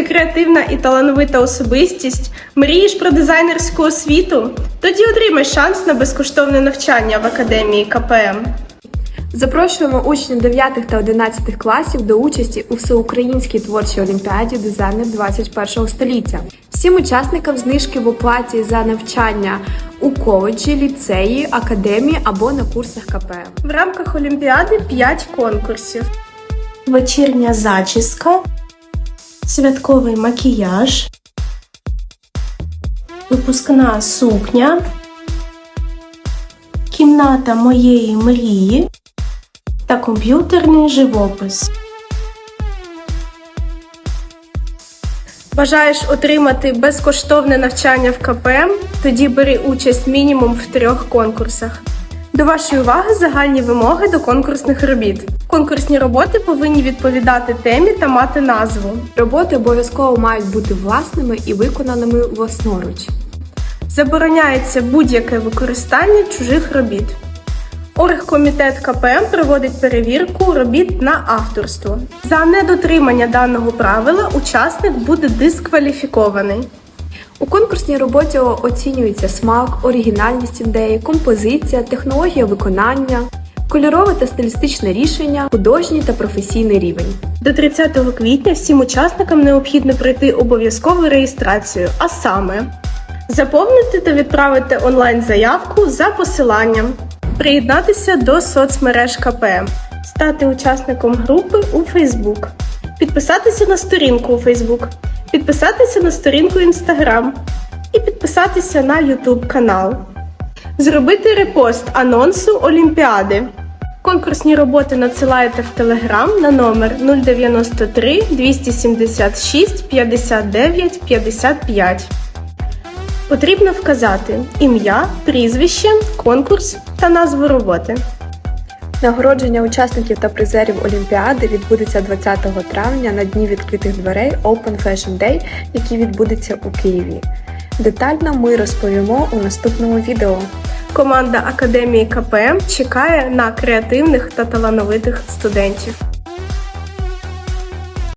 Ти креативна і талановита особистість? Мрієш про дизайнерську освіту? Тоді отримай шанс на безкоштовне навчання в академії КПМ. Запрошуємо учнів 9 та 11 класів до участі у всеукраїнській творчій олімпіаді дизайнер 21 століття. Всім учасникам знижки в оплаті за навчання у коледжі, ліцеї, академії або на курсах КПМ. В рамках Олімпіади 5 конкурсів. вечірня зачіска, святковий макіяж, випускна сукня, кімната моєї мрії та комп'ютерний живопис. Бажаєш отримати безкоштовне навчання в КПМ? Тоді бери участь мінімум в трьох конкурсах. До вашої уваги загальні вимоги до конкурсних робіт. Конкурсні роботи повинні відповідати темі та мати назву. Роботи обов'язково мають бути власними і виконаними власноруч. Забороняється будь-яке використання чужих робіт. Оргкомітет КПМ проводить перевірку робіт на авторство. За недотримання даного правила учасник буде дискваліфікований. У конкурсній роботі оцінюється смак, оригінальність ідеї, композиція, технологія виконання, кольорове та стилістичне рішення, художній та професійний рівень. До 30 квітня всім учасникам необхідно пройти обов'язкову реєстрацію, а саме заповнити та відправити онлайн-заявку за посиланням, приєднатися до соцмереж КПМ, стати учасником групи у Facebook, підписатися на сторінку у Facebook, підписатися на сторінку Instagram і підписатися на YouTube канал. Зробити репост анонсу Олімпіади. Конкурсні роботи надсилаєте в Телеграм на номер 093 276 59 55. Потрібно вказати ім'я, прізвище, конкурс та назву роботи. Нагородження учасників та призерів Олімпіади відбудеться 20 травня на дні відкритих дверей Open Fashion Day, який відбудеться у Києві. Детально ми розповімо у наступному відео. Команда Академії КПМ чекає на креативних та талановитих студентів.